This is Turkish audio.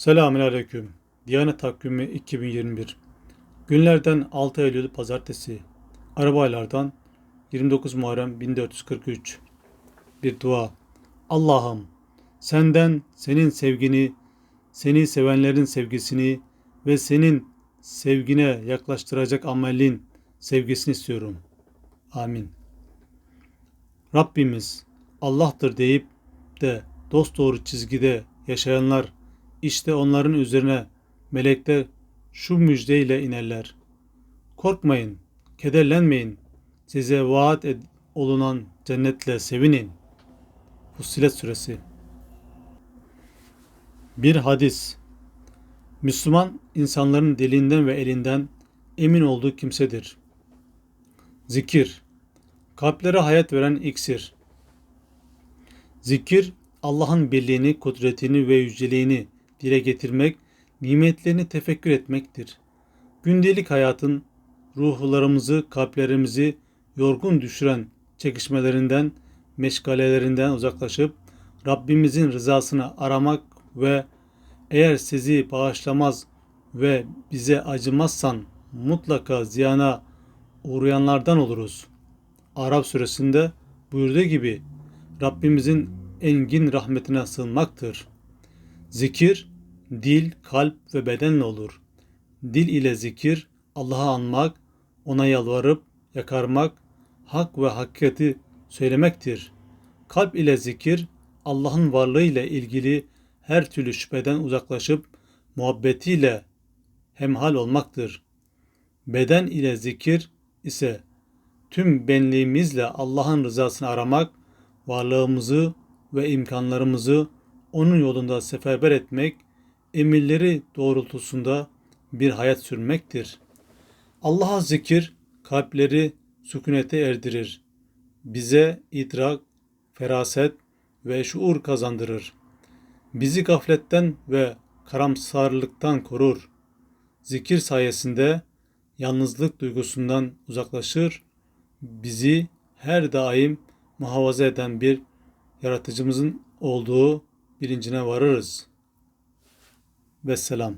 Selamünaleyküm. Diyanet Takvimi 2021. Günlerden 6 Eylül Pazartesi. Arabaylardan 29 Muharrem 1443. Bir dua. Allah'ım senden senin sevgini, seni sevenlerin sevgisini ve senin sevgine yaklaştıracak amelin sevgisini istiyorum. Amin. Rabbimiz Allah'tır deyip de dosdoğru çizgide yaşayanlar işte onların üzerine melekler şu müjdeyle inerler. Korkmayın, kederlenmeyin. Size vaat ed- olunan cennetle sevinin. Fussilet Suresi Bir hadis Müslüman insanların dilinden ve elinden emin olduğu kimsedir. Zikir Kalplere hayat veren iksir. Zikir Allah'ın birliğini, kudretini ve yüceliğini dile getirmek, nimetlerini tefekkür etmektir. Gündelik hayatın ruhlarımızı, kalplerimizi yorgun düşüren çekişmelerinden, meşgalelerinden uzaklaşıp Rabbimizin rızasını aramak ve eğer sizi bağışlamaz ve bize acımazsan mutlaka ziyana uğrayanlardan oluruz. Arap suresinde buyurduğu gibi Rabbimizin engin rahmetine sığınmaktır. Zikir, dil, kalp ve bedenle olur. Dil ile zikir, Allah'ı anmak, ona yalvarıp yakarmak, hak ve hakikati söylemektir. Kalp ile zikir, Allah'ın varlığı ile ilgili her türlü şüpheden uzaklaşıp muhabbetiyle hemhal olmaktır. Beden ile zikir ise tüm benliğimizle Allah'ın rızasını aramak, varlığımızı ve imkanlarımızı onun yolunda seferber etmek, emirleri doğrultusunda bir hayat sürmektir. Allah'a zikir kalpleri sükunete erdirir. Bize idrak, feraset ve şuur kazandırır. Bizi gafletten ve karamsarlıktan korur. Zikir sayesinde yalnızlık duygusundan uzaklaşır, bizi her daim muhafaza eden bir yaratıcımızın olduğu bilincine varırız. Vesselam.